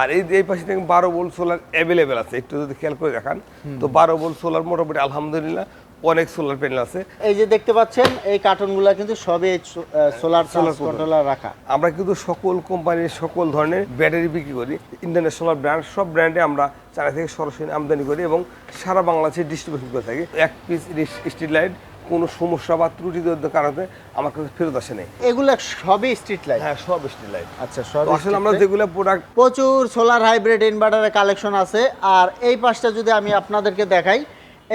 আর এই এই পাশে দেখেন বারো বোল্ট সোলার অ্যাভেলেবেল আছে। একটু যদি খেয়াল করে দেখান। তো বারো বোল্ট সোলার মোটামুটি আলহামদুলিল্লাহ অনেক সোলার প্যানেল আছে। এই যে দেখতে পাচ্ছেন এই কার্টুনগুলো কিন্তু সবই সোলার সোলার কন্ট্রোলার রাখা। আমরা কিন্তু সকল কোম্পানির সকল ধরনের ব্যাটারি বিক্রি করি। ইন্টারন্যাশনাল ব্র্যান্ড সব ব্র্যান্ডে আমরা চায়না থেকে সরাসরি আমদানি করি এবং সারা বাংলাদেশে ডিস্ট্রিবিউশন করে থাকি। এক পিস স্ট্রিট লাইট কোনো সমস্যা বা ত্রুটির কারণে আমার কাছে ফেরত আসে নাই। এগুলো সবই স্ট্রিট লাইট হ্যাঁ সব স্ট্রিট লাইট আচ্ছা সব আসলে আমরা যেগুলো প্রোডাক্ট প্রচুর সোলার হাইব্রিড ইনভার্টারের কালেকশন আছে। আর এই পাশটা যদি আমি আপনাদেরকে দেখাই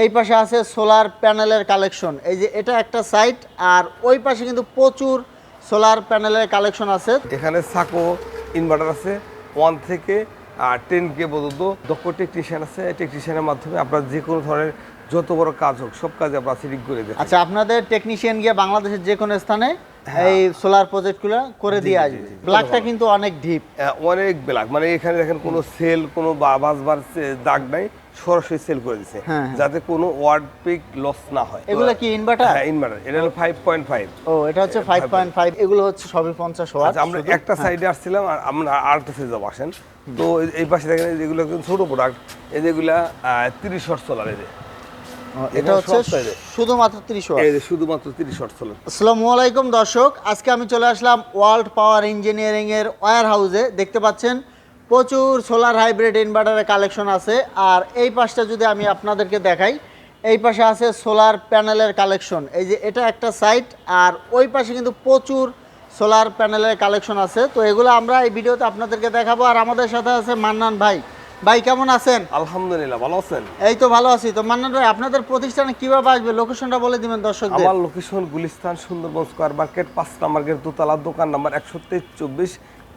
এই পাশে আছে সোলার প্যানেলের কালেকশন এই যে এটা একটা সাইট আর ওই পাশে কিন্তু প্রচুর সোলার প্যানেলের কালেকশন আছে। এখানে সাকো ইনভার্টার আছে ওয়ান থেকে আর টেন কে পর্যন্ত। দক্ষ টেকনিশিয়ান আছে টেকনিশিয়ানের মাধ্যমে আপনার যে কোনো ধরনের যত বড় কাজ হোক সব কাজে আমরা সিলিং করে দিই আচ্ছা আপনাদের টেকনিশিয়ান গিয়ে বাংলাদেশের যে কোনো স্থানে এই সোলার প্রজেক্টগুলো করে দিয়ে হ্যাঁ। আসবে। ব্ল্যাকটা কিন্তু অনেক ডিপ অনেক ব্ল্যাক মানে এখানে দেখেন কোনো সেল কোনো বাজবার দাগ নাই সরাসরি সেল করে দিছে। হ্যাঁ, হ্যাঁ। যাতে কোনো ওয়ার্ড পিক লস না হয়। এগুলো কি ইনভার্টার হ্যাঁ ইনভার্টার এটা হলো ফাইভ পয়েন্ট ফাইভ ও এটা হচ্ছে ফাইভ পয়েন্ট ফাইভ এগুলো হচ্ছে সবই পঞ্চাশ ওয়াট আচ্ছা আমরা একটা সাইডে আসছিলাম আর আমরা আরেকটা সাইডে যাব আসেন। তো এই- পাশে দেখেন কিন্তু ছোট প্রোডাক্ট এই যেগুলা তিরিশ শর্ট সোলার যে এটা হচ্ছে। শুধুমাত্র তিরিশ ওয়াট শুধুমাত্র তিরিশ শর্ট সোলার আসসালামু আলাইকুম দর্শক আজকে আমি চলে আসলাম ওয়ার্ল্ড পাওয়ার ইঞ্জিনিয়ারিং এর ওয়্যার হাউসে। দেখতে পাচ্ছেন প্রচুর সোলার হাইব্রিড ইনভার্টারের কালেকশন আছে। আর এই পাশটা যদি আমি আপনাদেরকে দেখাই এই পাশে আছে সোলার প্যানেলের কালেকশন এই যে এটা একটা সাইট আর ওই পাশে কিন্তু প্রচুর সোলার প্যানেলের কালেকশন আছে। তো এগুলো আমরা এই ভিডিওতে আপনাদেরকে দেখাবো। আর আমাদের সাথে আছে মান্নান ভাই। ভাই কেমন আছেন? আলহামদুলিল্লাহ ভালো আছেন? এই তো ভালো আছি। তো মান্নান ভাই আপনাদের প্রতিষ্ঠানে কীভাবে আসবে? লোকেশনটা বলে দিবেন দর্শকদের। আমার location Gulistan Sundarban square market পাঁচ নাম্বার গেট দোতলা দোকান নাম্বার একশো তেইশ চব্বিশ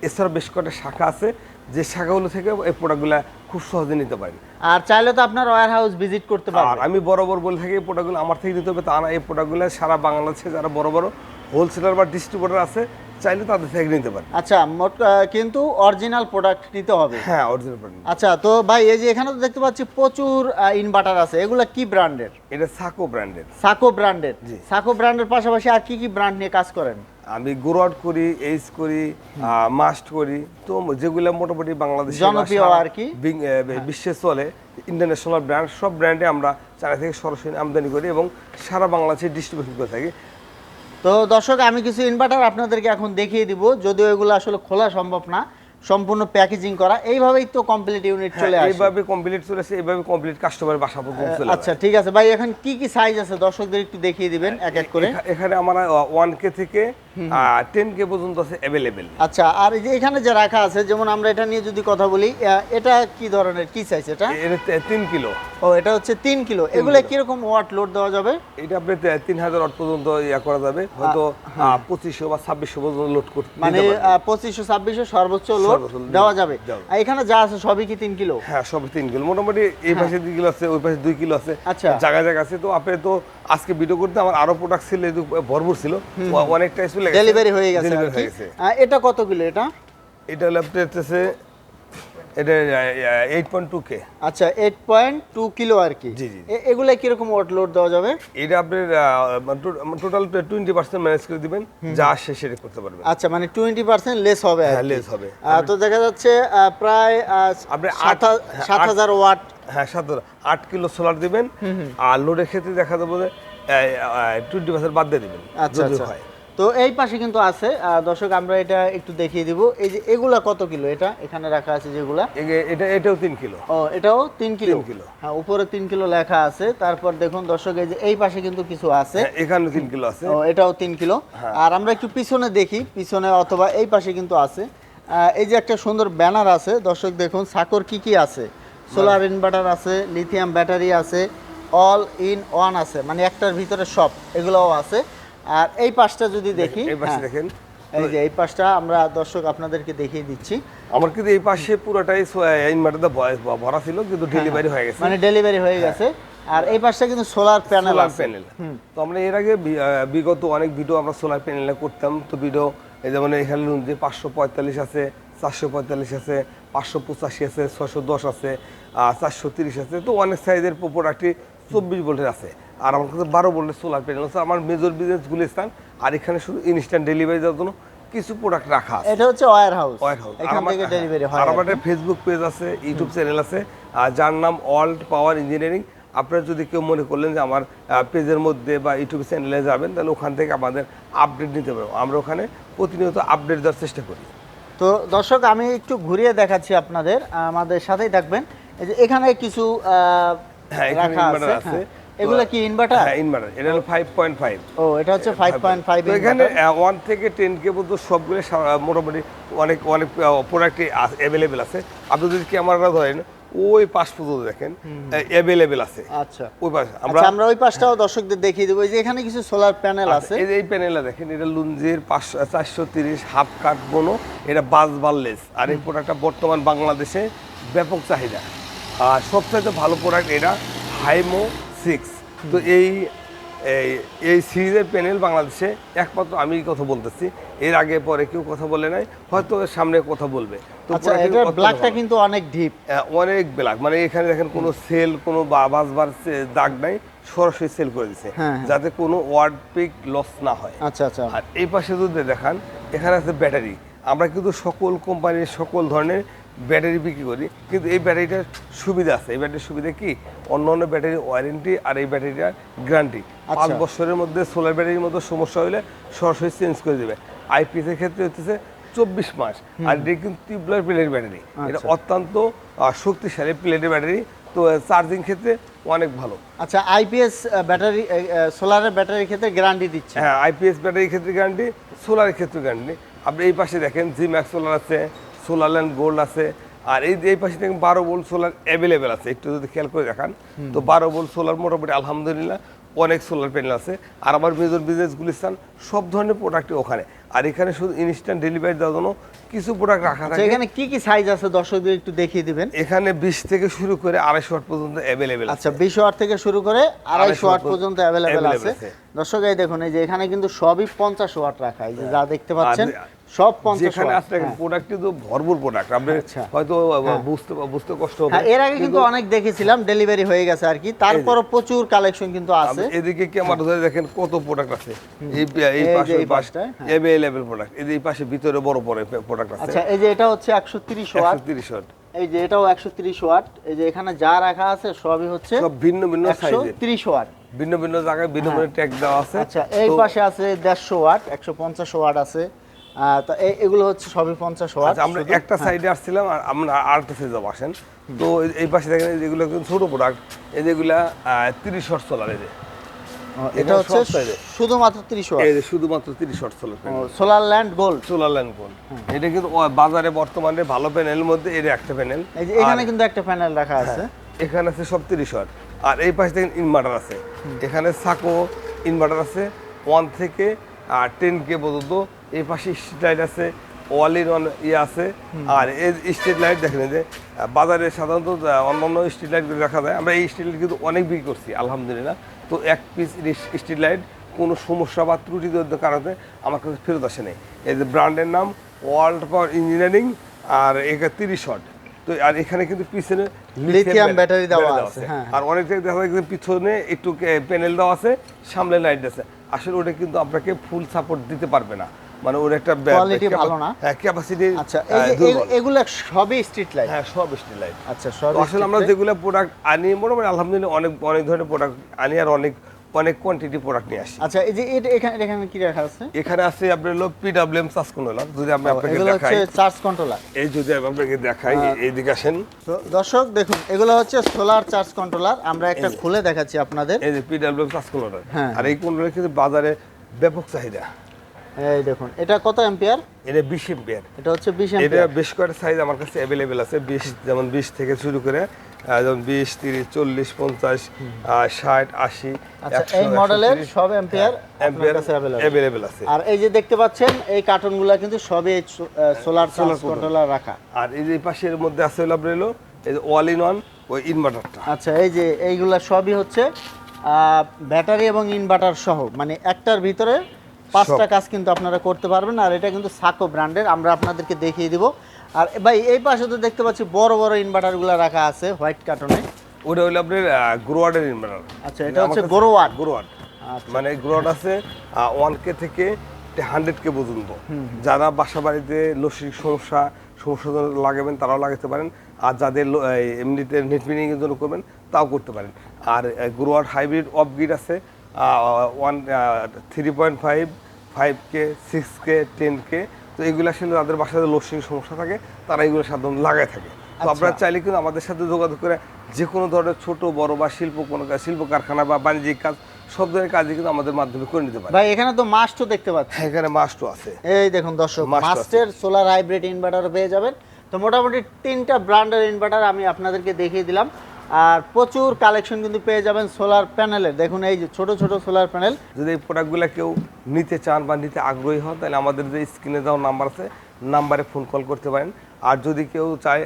এছাড়া বেশ কয়েকটা শাখা আছে। যে শাখাগুলো থেকে এই প্রোডাক্টগুলো খুব সহজে নিতে পারেন আর চাইলে তো আপনার ওয়্যার হাউস ভিজিট করতে আর পারবেন আমি বরাবর বলে থাকি এই প্রোডাক্টগুলো আমার থেকে নিতে হবে তা না এই প্রোডাক্টগুলো সারা বাংলাদেশে যারা বড় বড় হোলসেলার বা ডিস্ট্রিবিউটার আছে চাইলে তাদের থেকে নিতে পারেন আচ্ছা মোট কিন্তু অরিজিনাল প্রোডাক্ট নিতে হবে। হ্যাঁ অরিজিনাল প্রোডাক্ট আচ্ছা তো ভাই এই যে এখানে তো দেখতে পাচ্ছি প্রচুর ইনভার্টার আছে। এগুলা কি ব্র্যান্ডের এটা সাকো ব্র্যান্ডের সাকো ব্র্যান্ডের। সাকো ব্র্যান্ডের পাশাপাশি আর কি কি ব্র্যান্ড নিয়ে কাজ করেন? আমি গোরআট করি এইচ করি মাস্ট করি। তো যেগুলো মোটামুটি বাংলাদেশে জনপ্রিয় আর কি? বিশ্বে চলে ইন্টারন্যাশনাল ব্র্যান্ড সব ব্র্যান্ডে আমরা চায়না থেকে সরাসরি আমদানি করি এবং সারা বাংলাদেশে ডিস্ট্রিবিউশন করে থাকি। তো দর্শক, আমি কিছু ইনভার্টার আপনাদেরকে এখন দেখিয়ে দিব। যদিও এগুলো আসলে খোলা সম্ভব না সম্পূর্ণ প্যাকেজিং করা। এইভাবেই তো কমপ্লিট ইউনিট হ্যাঁ, চলে আসে। এইভাবে কমপ্লিট চলে আসে এইভাবে কমপ্লিট কাস্টমার বাসা পর্যন্ত চলে আচ্ছা ঠিক আছে। ভাই এখন কি কি সাইজ আছে? দর্শকদের একটু দেখিয়ে দিবেন এক এক করে। এখানে আমার ওয়ান কে থেকে টেন কে পর্যন্ত আছে অ্যাভেলেবেল আচ্ছা আর এই যে এখানে যে রাখা আছে যেমন আমরা এটা নিয়ে যদি কথা বলি এটা কি ধরনের কি সাইজ এটা? এটা তে- তিন কিলো। ও এটা হচ্ছে তিন কিলো। এগুলো কীরকম ওয়াট লোড দেওয়া যাবে? এটা আপনি তে- তিন হাজার ওয়াট পর্যন্ত ইয়া করা যাবে। হয়তো পঁচিশশো বা ছাব্বিশশো পর্যন্ত লোড করতে মানে দিতে পারবেন। পঁচিশশো ছাব্বিশশো সর্বোচ্চ load দেওয়া যাবে। আর এখানে যা আছে সবই কি তিন কিলো? হ্যাঁ সবই তিন কিলো। মোটামুটি এই পাশে দুই কিলো আছে ওই পাশে দুই কিলো আছে। আচ্ছা। জায়গা জায়গা আছে। তো আপনি তো আজকে ভিডিও করতে আমার আরও প্রোডাক্ট ছিল ভরপুর ছিল। অনেকটা ডেলিভারি হয়ে গেছে। হয়ে এটা কত কিলো এটা? এটা হচ্ছে এটা এইট পয়েন্ট টু কে আচ্ছা এইট পয়েন্ট টু কিলো আর কি? জি, জি। এগুলো কীরকম লোড দেওয়া যাবে? এটা আপনার টোটাল টোয়েন্টি পার্সেন্ট ম্যানেজ করে দিবেন যা আসে সেটা করতে পারবেন। আচ্ছা মানে টোয়েন্টি পার্সেন্ট লেস হবে হ্যাঁ লেস হবে। তো দেখা যাচ্ছে প্রায় আপনি সাত হ্যাঁ, সাত হাজার ওয়াট। হ্যাঁ আট কিলো সোলার দিবেন আর লোডের ক্ষেত্রে দেখা যাবে টোয়েন্টি পার্সেন্ট বাদ দিয়ে দিবেন আচ্ছা আচ্ছা। হয়। তো এই পাশে কিন্তু আছে। দর্শক আমরা এটা একটু দেখিয়ে দিব। এই যে এগুলা কত কিলো? এটা এখানে রাখা আছে যেগুলা। এটা এটাও তিন কিলো। ও এটাও তিন কিলো? কিলো। হ্যাঁ উপরে তিন কিলো লেখা আছে। তারপর দেখুন দর্শক এই যে এই পাশে কিন্তু কিছু আছে। হ্যাঁ, এখানে তিন কিলো আছে। ও এটাও তিন কিলো। হ্যাঁ। আর আমরা একটু পিছনে দেখি। পিছনে অথবা এই পাশে কিন্তু আছে। আহ, এই যে একটা সুন্দর ব্যানার আছে। দর্শক দেখুন সাকর কি কি আছে? সোলার ইনভার্টার আছে লিথিয়াম ব্যাটারি আছে অল ইন ওয়ান আছে। মানে একটার ভিতরে সব এগুলোও আছে। আর এই পাশটা যদি দেখি এই পাশে হ্যাঁ, দেখেন। এই যে এই পাশটা আমরা দর্শক আপনাদেরকে দেখিয়ে দিচ্ছি। আমার কিন্তু এই পাশে পুরোটাই ইনভার্টার ভরা ছিল কিন্তু ডেলিভারি হয়ে। গেছে। মানে ডেলিভারি হয়ে গেছে। আর এই পাশটা কিন্তু সোলার প্যানেল সোলার আছে। প্যানেল তো আমরা এর আগে বিগত অনেক ভিডিও আমরা সোলার প্যানেলে করতাম। তো ভিডিও এই যেমন এখানে নুন যে পাঁচশো পঁয়তাল্লিশ আছে চারশো পঁয়তাল্লিশ আছে পাঁচশো পঁচাশি আছে ছশো দশ আছে চারশো তিরিশ আছে। তো অনেক সাইজের প্রোডাক্টই চব্বিশ ভোল্টের আছে। আর আমার কাছে বারো ভোল্টের সোলার প্যানেল আছে। আমার মেজর বিজনেস গুলিস্তান আর এখানে শুধু ইনস্ট্যান্ট ডেলিভারি দেওয়ার জন্য কিছু প্রোডাক্ট রাখা আছে। এটা হচ্ছে ওয়্যার হাউস এখান থেকে ডেলিভারি হয় আর আমার ফেসবুক পেজ আছে ইউটিউব চ্যানেল আছে যার নাম ওয়ার্ল্ড পাওয়ার ইঞ্জিনিয়ারিং আপনারা যদি কেউ মনে করলেন যে আমার পেজের মধ্যে বা ইউটিউব চ্যানেলে যাবেন তাহলে ওখান থেকে আমাদের আপডেট নিতে পারব। আমরা ওখানে প্রতিনিয়ত আপডেট দেওয়ার চেষ্টা করি। তো দর্শক আমি একটু ঘুরিয়ে দেখাচ্ছি আপনাদের। আমাদের সাথেই থাকবেন। এই যে এখানে কিছু হ্যাঁ রাখা আছে। আছে। হ্যাঁ। এগুলো কি ইনভার্টার হ্যাঁ ইনভার্টার এটা হলো ফাইভ পয়েন্ট ফাইভ ও এটা হচ্ছে ফাইভ পয়েন্ট ফাইভ তো এখানে ওয়ান থেকে টেন কে পর্যন্ত সবগুলো মোটামুটি অনেক অনেক প্রোডাক্টই অ্যাভেলেবেল আছে। আপনি যদি ক্যামেরাটা ধরেন ওই পাশ পর্যন্ত দেখেন অ্যাভেলেবেল আছে। আচ্ছা। ওই পাশ আমরা আচ্ছা আমরা ওই পাশটাও দর্শকদের দেখিয়ে দেবো। যে এখানে কিছু সোলার প্যানেল আছে। এই যে এই প্যানেলটা দেখেন এটা লুঞ্জির পাঁচশো চারশো তিরিশ হাফ কাট বোনো এটা বাস বাললেস আর এই প্রোডাক্টটা বর্তমান বাংলাদেশে ব্যাপক চাহিদা। আর সবচাইতে ভালো প্রোডাক্ট এটা হাইমো সিক্স তো এই এই সিরিজের প্যানেল বাংলাদেশে একমাত্র আমি কথা বলতেছি। এর আগে পরে কেউ কথা বলে নাই। হয়তো সামনে কথা বলবে। তো আচ্ছা ব্ল্যাকটা কিন্তু অনেক ডিপ অনেক ব্ল্যাক মানে এখানে দেখেন কোনো সেল কোনো বা- বাসবার সে- দাগ নাই সরাসরি সেল করে দিছে। হ্যাঁ, হ্যাঁ। যাতে কোনো ওয়ার্ড পিক লস না হয়। আচ্ছা আচ্ছা। আর এই পাশে যদি দেখান এখানে আছে ব্যাটারি আমরা কিন্তু সকল কোম্পানির সকল ধরনের ব্যাটারি বিক্রি করি। কিন্তু এই ব্যাটারিটার সুবিধা আছে। এই ব্যাটারির সুবিধা কি? অন্য অন্য ব্যাটারির ওয়ারেন্টি আর এই ব্যাটারিটার গ্যারান্টি পাঁচ আচ্ছা। বছরের মধ্যে সোলার ব্যাটারির মধ্যে সমস্যা হলে সরাসরি চেঞ্জ করে দেবে। আইপিএস এর ক্ষেত্রে হচ্ছে চব্বিশ মাস। আর এটা কিন্তু টিউবলার প্লেটের ব্যাটারি এটা আচ্ছা। অত্যন্ত শক্তিশালী প্লেটের ব্যাটারি তো চার্জিং ক্ষেত্রে অনেক ভালো। আচ্ছা আইপিএস ব্যাটারি সোলারের ব্যাটারির ক্ষেত্রে গ্যারান্টি দিচ্ছে। হ্যাঁ আইপিএস ব্যাটারির ক্ষেত্রে গ্যারান্টি সোলারের ক্ষেত্রে গ্যারান্টি আপনি এই পাশে দেখেন জি ম্যাক্স সোলার আছে সোলার ল্যান্ড গোল্ড আছে। আর এই এই পাশে দেখেন বারো বোল্ট সোলার অ্যাভেলেবেল আছে একটু যদি খেয়াল করে দেখান। তো বারো বোল্ট সোলার মোটামুটি আলহামদুলিল্লাহ অনেক সোলার প্যানেল আছে। আর আমার মেজর বিজনেস গুলিস্তান সব ধরনের প্রোডাক্টই ওখানে। আর এখানে শুধু ইনস্ট্যান্ট ডেলিভারি দেওয়ার জন্য কিছু প্রোডাক্ট রাখা আচ্ছা থাকে। এখানে কি কি সাইজ আছে দর্শকদের একটু দেখিয়ে দিবেন? এখানে বিশ থেকে শুরু করে আড়াইশো ওয়াট পর্যন্ত অ্যাভেলেবেল আচ্ছা বিশ ওয়াট থেকে শুরু করে আড়াইশো ওয়াট ওয়াট পর্যন্ত অ্যাভেলেবেল আছে। দর্শক এই দেখুন এই যে এখানে কিন্তু সবই পঞ্চাশ ওয়াট রাখা এই যে যা দেখতে পাচ্ছেন। সব যেখানে প্রোডাক্ট কিন্তু ভরপুর প্রোডাক্ট আপনি আচ্ছা। হয়তো বুঝতে বুঝতে কষ্ট হবে। হ্যাঁ এর আগে কিন্তু অনেক দেখেছিলাম ডেলিভারি হয়ে গেছে আর কি। তারপরও প্রচুর কালেকশন কিন্তু আছে। এদিকে কি আমার ধরে দেখেন কত প্রোডাক্ট আছে। এই এই এই যে পাশে এই এই পাশে পাশটায়, হ্যাঁ। অ্যাভেলেবল প্রোডাক্ট এই এই পাশে ভিতরে বড় বড় প্রোডাক্ট আছে। আচ্ছা এই যে এটা হচ্ছে একশো তিরিশ ওয়াট। 130 ওয়াট। এই যে এটাও একশো তিরিশ ওয়াট। এই যে এখানে যা রাখা আছে সবই হচ্ছে সব ভিন্ন ভিন্ন সাইজের তিরিশ ওয়াট। ভিন্ন ভিন্ন জায়গায় ভিন্ন ভিন্ন ট্যাগ দেওয়া আছে। আচ্ছা এই পাশে আছে দেড়শো ওয়াট একশো পঞ্চাশ ওয়াট আছে। তো এগুলো হচ্ছে সবই পঞ্চাশ ওয়াট আচ্ছা আমরা একটা সাইডে আসছিলাম আর আমরা আরেকটা সাইডে আসেন। তো এই- পাশে দেখেন যেগুলো কিন্তু ছোট প্রোডাক্ট এই যেগুলা তিরিশ শর্ট সোলার এই এটা হচ্ছে এর। শুধুমাত্র তিরিশ ওয়াট? এই শুধুমাত্র তিরিশ short solar solar land gold solar land কোন এটা কিন্তু বাজারে বর্তমানে ভালো প্যানেলের মধ্যে এটা একটা প্যানেল এই যে এখানে কিন্তু একটা প্যানেল রাখা আছে। এখানে আছে সব তিরিশ ওয়াট। আর এই পাশে দেখেন ইনভার্টার আছে। এখানে সাকো ইনভার্টার আছে ওয়ান থেকে আর টেন কে পর্যন্ত এই পাশে স্ট্রিট লাইট আছে ওয়াল ইন ওয়ান ইয়ে আছে। আর এই স্ট্রিট লাইট দেখেন যে বাজারে সাধারণত অন্যান্য স্ট্রিট লাইটগুলো রাখা যায়। আমরা এই স্ট্রিট লাইট কিন্তু অনেক বিক্রি করছি আলহামদুলিল্লাহ। তো এক পিস স্ট্রিট লাইট কোনো সমস্যা বা ত্রুটি কারণে আমার কাছে ফেরত আসে নাই। এই যে ব্র্যান্ডের নাম ওয়ার্ল্ড পাওয়ার ইঞ্জিনিয়ারিং আর এখানে তিরিশ শট। তো আর এখানে কিন্তু পিছনে Lithium battery দেওয়া আছে, হ্যাঁ। আর অনেক জায়গায় দেখা যায় পিছনে একটু প্যানেল দেওয়া আছে সামনে লাইট আছে। আসলে ওটা কিন্তু আপনাকে ফুল সাপোর্ট দিতে পারবে না। মানে ওর একটা ক্যাপা- ভালো না। হ্যাঁ ক্যাপাসিটি আচ্ছা এই যে এ- এগুলো সবই স্ট্রিট লাইট হ্যাঁ সব স্টিল লাইট আচ্ছা সব আসলে আমরা যেগুলো প্রোডাক্ট আনি মোটামুটি আলহামদুলিল্লাহ অনেক অনেক ধরনের প্রোডাক্ট আনি আর অনেক অনেক কোয়ান্টিটি প্রোডাক্ট নিয়ে আসি। আচ্ছা এই যে এখানে এখানে কি রাখা আছে? এখানে আছে আপনার হলো পিডাব্লিউএম চাষ করলাম যদি আমি আপনাকে এগুলো হচ্ছে চার্জ কন্ট্রোলার এই যদি আমি আপনাকে দেখাই এইদিকে আসেন। তো দর্শক দেখুন এগুলো হচ্ছে সোলার চার্জ কন্ট্রোলার আমরা একটা খুলে দেখাচ্ছি আপনাদের। এই যে পিডাব্লিউএম করলাম হ্যাঁ। আর এই কোনগুলো কিন্তু বাজারে ব্যাপক চাহিদা। এই দেখুন এটা কত অ্যাম্পিয়ার? এটা বিশ এম্পিয়ার এটা হচ্ছে বিশ এটা বেশ কয়েকটা সাইজ আমার কাছে অ্যাভেলেবেল আছে? বিশ যেমন বিশ থেকে শুরু করে যেমন বিশ তিরিশ চল্লিশ পঞ্চাশ আহ, ষাট আশি আচ্ছা এই মডেলের সব অ্যাম্পিয়ার হ্যাঁ, কাছে অ্যাম্পিয়ার available। অ্যাভেলেবেল আছে। আর এই যে দেখতে পাচ্ছেন এই কার্টুনগুলো কিন্তু সবই সোলার control। কন্ট্রোলার রাখা। আর এই যে পাশের মধ্যে আছে হলো আপনার হলো এই যে ওয়াল ইন ওয়ান ওই ইনভার্টারটা আচ্ছা এই যে এইগুলা সবই হচ্ছে ব্যাটারি এবং ইনভার্টার সহ মানে একটার ভিতরে পাঁচটা কাজ কিন্তু আপনারা করতে পারবেন আর এটা কিন্তু সাকো ব্র্যান্ডের আমরা আপনাদেরকে দেখিয়ে দিব। আর ভাই এই পাশে তো দেখতে পাচ্ছি বড় বড় ইনভার্টারগুলো রাখা আছে হোয়াইট কার্টনে। ওটা হলো আপনার গ্রোয়ার্ডের ইনভার্টার আচ্ছা, এটা হচ্ছে গ্রোয়ার্ড। গ্রোয়ার্ড আচ্ছা। মানে গ্রোয়ার্ড আছে ওয়ান কে থেকে হান্ড্রেড কে পর্যন্ত। যারা বাসা বাড়িতে লসির সমস্যা সমস্যার জন্য লাগাবেন তারাও লাগাতে পারেন। আর যাদের এমনিতে নেট মিনিং এর জন্য করবেন তাও করতে পারেন। আর গ্রোয়ার হাইব্রিড অফ গ্রিড আছে one three point five five K six K ten K তো এগুলো আসলে যাদের বাসাতে লোডশেডিং সমস্যা থাকে তারা এগুলো সাধারণত লাগাই থাকে। তো আপনারা চাইলে কিন্তু আমাদের সাথে যোগাযোগ করে যে কোনো ধরনের ছোট বড় বা শিল্প কোনো শিল্প কারখানা বা বাণিজ্যিক কাজ সব ধরনের কাজই কিন্তু আমাদের মাধ্যমে করে নিতে পারে। ভাই এখানে তো মাস্টও দেখতে পাচ্ছি। হ্যাঁ, এখানে মাস্টও আছে। এই দেখুন দর্শক। মাস্টার সোলার হাইব্রিড ইনভার্টার পেয়ে যাবেন। তো মোটামুটি তিনটা ব্র্যান্ডের ইনভার্টার আমি আপনাদেরকে দেখিয়ে দিলাম। আর প্রচুর কালেকশন কিন্তু পেয়ে যাবেন সোলার প্যানেলের দেখুন এই যে ছোট ছোট সোলার প্যানেল যদি এই প্রোডাক্টগুলো কেউ নিতে চান বা নিতে আগ্রহী হন তাহলে আমাদের যে স্ক্রিনে দেওয়া নাম্বার আছে নাম্বারে ফোন কল করতে পারেন। আর যদি কেউ চায়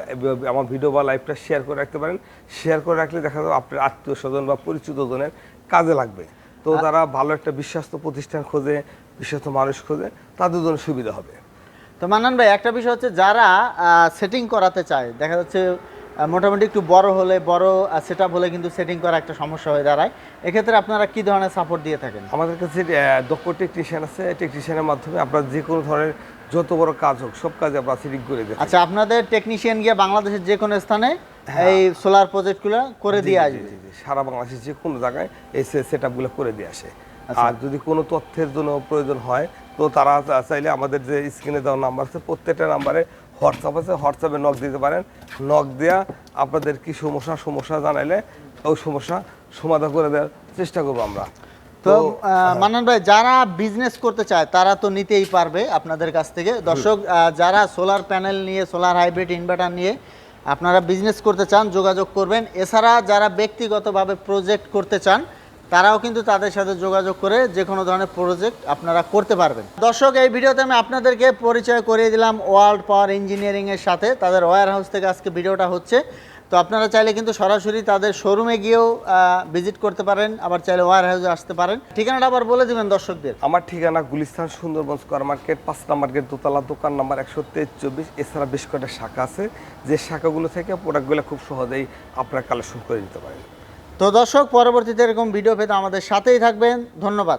আমার ভিডিও বা লাইভটা শেয়ার করে রাখতে পারেন শেয়ার করে রাখলে দেখা যাবে আপনার আত্মীয় স্বজন বা পরিচিত জনের কাজে লাগবে। তো তারা ভালো একটা বিশ্বস্ত প্রতিষ্ঠান খোঁজে বিশ্বস্ত মানুষ খোঁজে তাদের জন্য সুবিধা হবে। তো মান্নান ভাই একটা বিষয় হচ্ছে যারা সেটিং করাতে চায় দেখা যাচ্ছে মোটামুটি একটু বড় হলে বড় সেট হলে কিন্তু সেটিং করা একটা সমস্যা হয়ে দাঁড়ায়। এক্ষেত্রে আপনারা কি ধরনের সাপোর্ট দিয়ে থাকেন? আমাদের কাছে দক্ষ টেকনিশিয়ান আছে। টেকনিশিয়ানের মাধ্যমে আপনার যে কোনো ধরনের যত বড় কাজ হোক সব কাজে আমরা সেটিং করে দিই আচ্ছা আপনাদের টেকনিশিয়ান গিয়ে বাংলাদেশের যে কোনো স্থানে এই সোলার প্রজেক্টগুলো করে দিয়ে আসবে? সারা বাংলাদেশের যে কোনো জায়গায় এই সেট আপগুলো করে দিয়ে আসে। আর যদি কোনো তথ্যের জন্য প্রয়োজন হয় তো তারা চাইলে আমাদের যে স্ক্রিনে দেওয়া নাম্বার আছে প্রত্যেকটা নাম্বারে হোয়াটসঅ্যাপ আছে হোয়াটসঅ্যাপে নক দিতে পারেন। নক দেওয়া আপনাদের কি সমস্যা সমস্যা জানাইলে ওই সমস্যা সমাধান করে দেওয়ার চেষ্টা করব আমরা। তো আহ, মান্নান ভাই যারা বিজনেস করতে চায় তারা তো নিতেই পারবে আপনাদের কাছ থেকে। দর্শক যারা সোলার প্যানেল নিয়ে সোলার হাইব্রিড ইনভার্টার নিয়ে আপনারা বিজনেস করতে চান যোগাযোগ করবেন। এছাড়া যারা ব্যক্তিগতভাবে প্রজেক্ট করতে চান তারাও কিন্তু তাদের সাথে যোগাযোগ করে যে কোনো ধরনের প্রজেক্ট আপনারা করতে পারবেন। দর্শক, এই ভিডিওতে আমি আপনাদেরকে পরিচয় করিয়ে দিলাম ওয়ার্ল্ড পাওয়ার ইঞ্জিনিয়ারিং এর সাথে। তাদের ওয়্যার হাউস থেকে আজকে ভিডিওটা হচ্ছে। তো আপনারা চাইলে কিন্তু সরাসরি তাদের শোরুমে গিয়েও ভিজিট করতে পারেন, আবার চাইলে ওয়্যার হাউসে আসতে পারেন। ঠিকানাটা আবার বলে দিবেন দর্শকদের। আমার ঠিকানা গুলিস্তান সুন্দরবন স্কোয়ার মার্কেট পাঁচ নাম্বার গেট দোতলা, দোকান নাম্বার একশো তেইশ চব্বিশ, এছাড়া বেশ কয়েকটা শাখা আছে। যে শাখাগুলো থেকে প্রোডাক্টগুলো খুব সহজেই আপনারা কালেকশন করে নিতে পারেন। তো দর্শক পরবর্তীতে এরকম ভিডিও পেতে আমাদের সাথেই থাকবেন। ধন্যবাদ।